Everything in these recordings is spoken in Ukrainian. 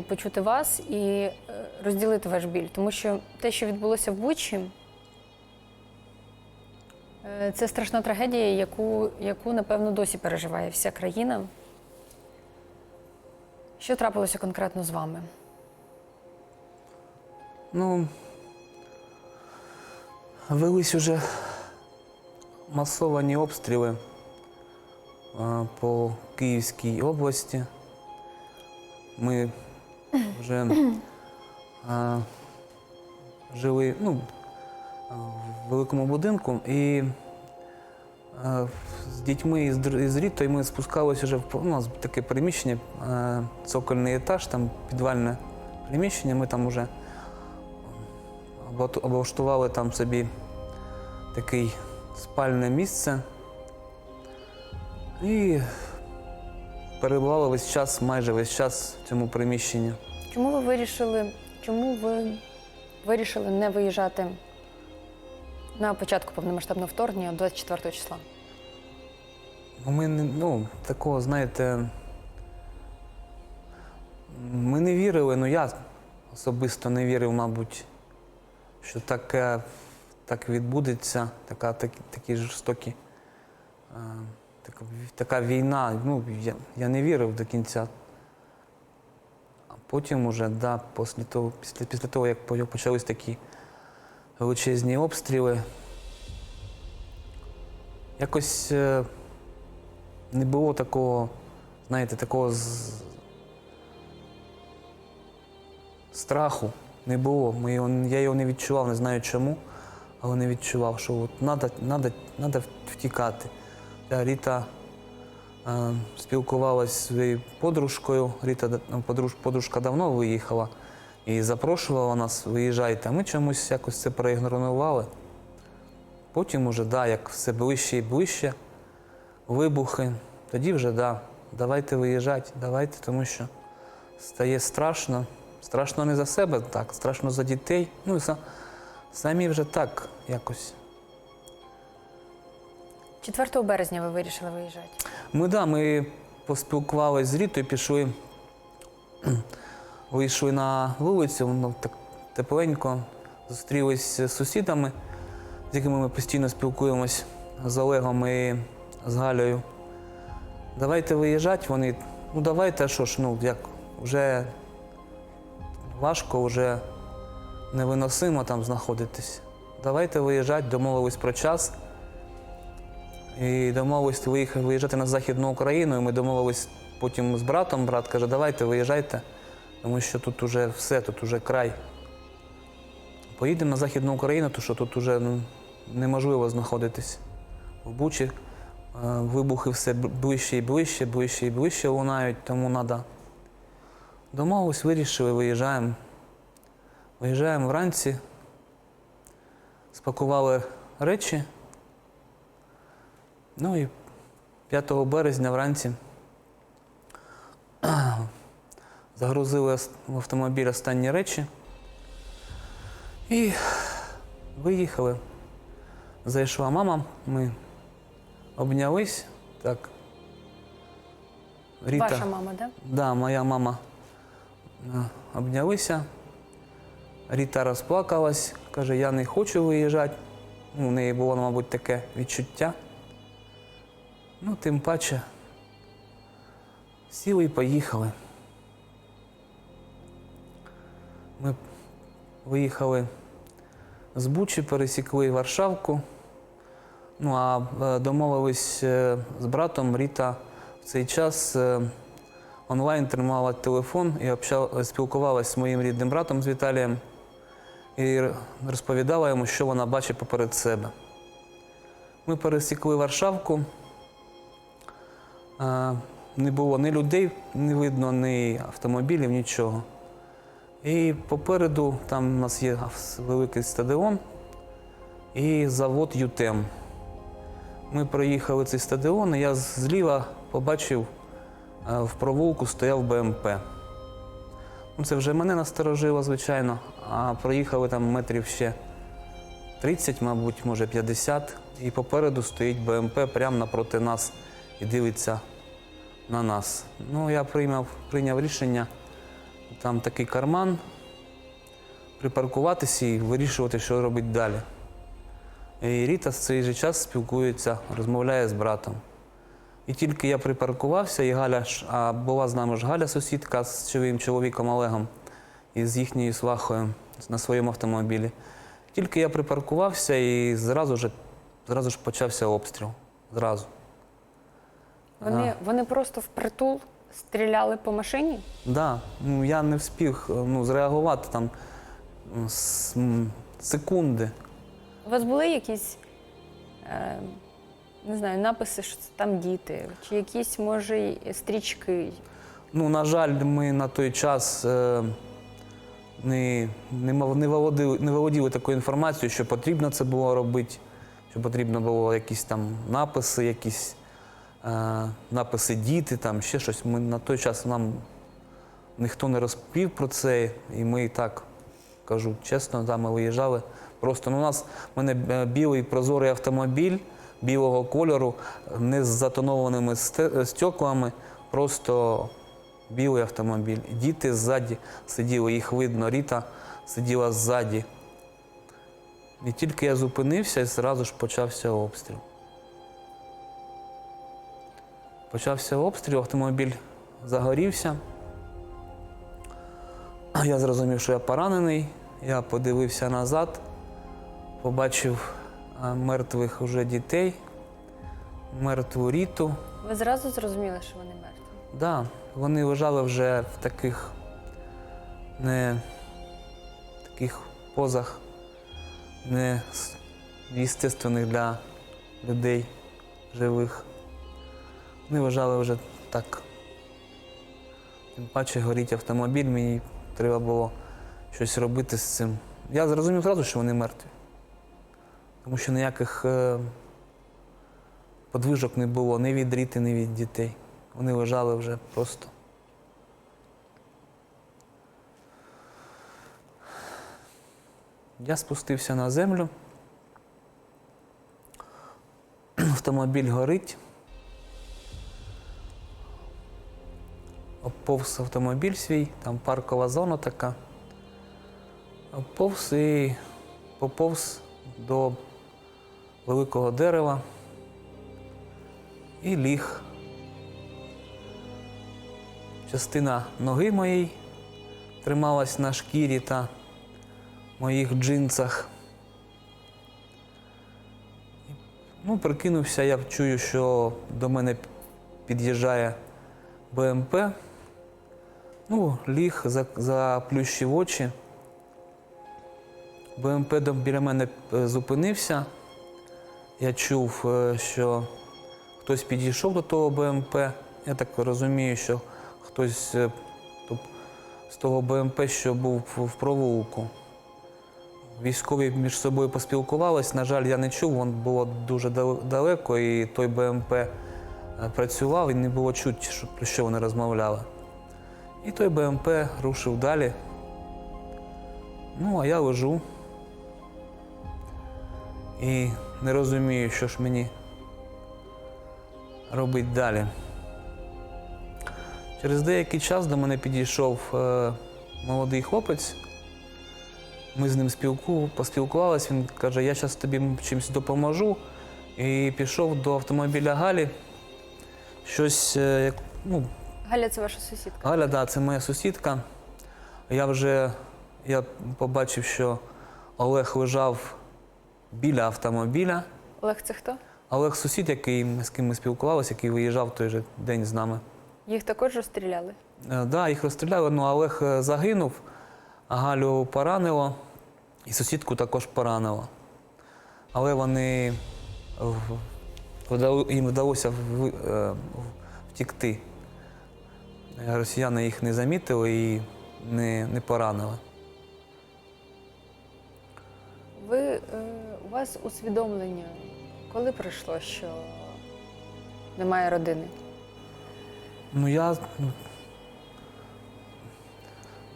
почути вас і е, розділити ваш біль, тому що те, що відбулося в Бучі, е, це страшна трагедія, яку, яку напевно досі переживає вся країна. Що трапилося конкретно з вами? Ну, велись уже масовані обстріли е, по Київській області. Ми вже е, жили ну, в великому будинку і е, з дітьми і з, з Рітою ми спускалися вже в нас таке приміщення, е, цокольний етаж, там підвальне приміщення. Ми там вже облаштували там собі таке спальне місце і перебували весь час, майже весь час в цьому приміщенні. Чому ви вирішили, чому ви вирішили не виїжджати на початку повномасштабного вторгнення 24 числа? Ну, Ми не- ну, такого, знаєте, ми не вірили, ну я особисто не вірив, мабуть, що таке, так відбудеться, така, так, такі жорстокі. е, Така, така війна. Ну, я, я не вірив до кінця. А потім уже, да, після того, після, після того, як по- почались такі величезні обстріли, якось е, не було такого, знаєте, такого з... страху. Не було. Ми його, я його не відчував, не знаю чому, але не відчував, що от надо втікати. Та Ріта е, спілкувалася зі своєю подружкою. Ріта ну, подруж, подружка давно виїхала і запрошувала нас, виїжджайте. Ми чомусь якось це проігнорували. Потім уже, да, як все ближче і ближче, вибухи, тоді вже да, давайте виїжджати, давайте, тому що стає страшно. Страшно не за себе, так, страшно за дітей. Ну за, самі вже так якось. 4 березня ви вирішили виїжджати. Ми да, ми поспілкувалися з Рітою, пішли, вийшли на вулицю, воно так тепленько, зустрілися з сусідами, з якими ми постійно спілкуємось з Олегом і з Галею. Давайте виїжджати, вони, ну давайте, а що ж, ну як, вже важко, вже невиносимо там знаходитись. Давайте виїжджати, домовились про час. І домовились виїжджати на Західну Україну. І ми домовились потім з братом. Брат каже, давайте виїжджайте, тому що тут уже все, тут уже край. Поїдемо на Західну Україну, тому що тут уже ну, неможливо знаходитись. В Бучі е, вибухи все ближче і ближче, ближче і ближче лунають, тому треба. Домовились, вирішили, виїжджаємо. Виїжджаємо вранці, спакували речі. Ну і 5 березня вранці загрузили в автомобіль останні речі і виїхали. Зайшла мама, ми обнялись. Так. Ріта, Ваша мама, так? Да, моя мама е, обнялися. Ріта розплакалась, каже, я не хочу виїжджати. Ну, у неї було, мабуть, таке відчуття. Ну, тим паче, сіли і поїхали. Ми виїхали з Бучі, пересікли Варшавку. Ну а е, домовились е, з братом Ріта в цей час е, онлайн тримала телефон і спілкувалася з моїм рідним братом з Віталієм і розповідала йому, що вона бачить поперед себе. Ми пересікли Варшавку. Не було ні людей, не видно, ні автомобілів, нічого. І попереду там у нас є великий стадіон і завод ЮТЕМ. Ми проїхали цей стадіон, і я зліва побачив е, в провулку стояв БМП. Ну, це вже мене насторожило, звичайно, а проїхали там метрів ще 30, мабуть, може 50, і попереду стоїть БМП прямо напроти нас і дивиться на нас. Ну, я прийняв, прийняв рішення там такий карман, припаркуватися і вирішувати, що робити далі. І Ріта в цей же час спілкується, розмовляє з братом. І тільки я припаркувався, і Галя, а була з нами ж Галя, сусідка з чоловіком, чоловіком Олегом і з їхньою свахою на своєму автомобілі. Тільки я припаркувався і зразу ж, зразу ж почався обстріл. Зразу. Вони, вони просто впритул стріляли по машині? Да, ну я не встиг ну, зреагувати там секунди. У вас були якісь, е, не знаю, написи, що це там діти, чи якісь, може, стрічки? Ну, на жаль, ми на той час е, не, не, не, володіли, не володіли такою інформацією, що потрібно це було робити, що потрібно було якісь там написи, якісь е, написи діти, там ще щось. Ми на той час нам ніхто не розповів про це, і ми і так кажу чесно, да, ми виїжджали. Просто ну, у нас в мене е, білий прозорий автомобіль білого кольору, не з затонованими стеклами, просто білий автомобіль. Діти ззаді сиділи, їх видно, Ріта сиділа ззаді. І тільки я зупинився, і зразу ж почався обстріл. Почався обстріл, автомобіль загорівся. Я зрозумів, що я поранений. Я подивився назад, побачив мертвих уже дітей, мертву ріту. Ви зразу зрозуміли, що вони мертві? Да, вони лежали вже в таких не таких позах не естественних для людей живих. Вони лежали вже так. Тим паче горить автомобіль, мені треба було щось робити з цим. Я зрозумів одразу, що вони мертві. Тому що ніяких е, подвижок не було ні від ріти, ні від дітей. Вони лежали вже просто. Я спустився на землю. Автомобіль горить. Оповз автомобіль свій, там паркова зона така. Оповз і поповз до великого дерева і ліг. Частина ноги моєї трималась на шкірі та моїх джинсах. Ну, прикинувся, я чую, що до мене під'їжджає БМП. Ну, ліг, за- заплющив очі. БМП біля мене е, зупинився. Я чув, е, що хтось підійшов до того БМП. Я так розумію, що хтось е, з того БМП, що був в- провулку. Військові між собою поспілкувались. На жаль, я не чув, воно було дуже далеко, і той БМП працював, і не було чути, про що вони розмовляли. І той БМП рушив далі. Ну, а я лежу і не розумію, що ж мені робити далі. Через деякий час до мене підійшов е, молодий хлопець. Ми з ним спілку, поспілкувалися. Він каже, я зараз тобі чимось допоможу. І пішов до автомобіля Галі. Щось, е, ну, Галя, це ваша сусідка. Галя, да, це моя сусідка. Я вже я побачив, що Олег лежав біля автомобіля. Олег, це хто? Олег сусід, який, з ким ми спілкувалися, який виїжджав той же день з нами. Їх також розстріляли. Е, Да, їх розстріляли, ну Олег е, загинув, а Галю поранило, і сусідку також поранило. Але вони їм вдалося е, втікти. Росіяни їх не замітили і не, не поранили. Ви е, у вас усвідомлення, коли прийшло, що немає родини? Ну я. ну,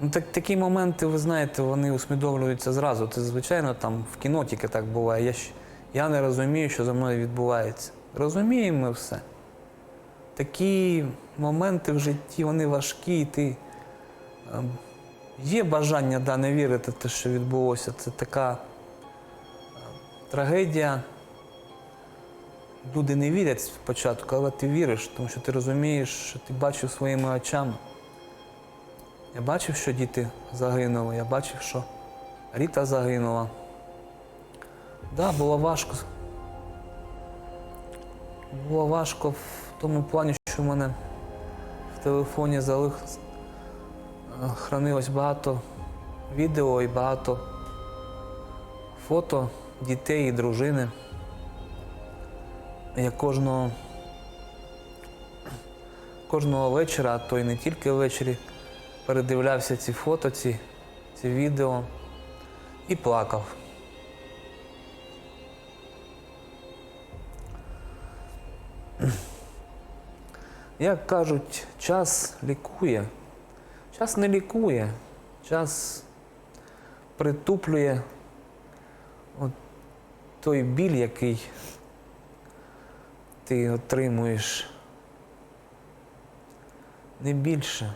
Ну, так, такі моменти, ви знаєте, вони усвідомлюються зразу. Це, звичайно, там в кіно тільки так буває. Я, ж- я не розумію, що за мною відбувається. Розуміємо ми все. Такі моменти в житті, вони важкі, і ти ем, Є бажання да, не вірити в те, що відбулося. Це така е, трагедія. Люди не вірять спочатку, але ти віриш, тому що ти розумієш, що ти бачив своїми очами. Я бачив, що діти загинули, я бачив, що Ріта загинула. Так, да, було важко. Було важко тому плані, що в мене в телефоні залих... е, хранилось багато відео і багато фото дітей і дружини. Я кожного, кожного вечора, а то й не тільки ввечері, передивлявся ці фото, ці, ці відео і плакав. Як кажуть, час лікує. Час не лікує, час притуплює от той біль, який ти отримуєш. Не більше.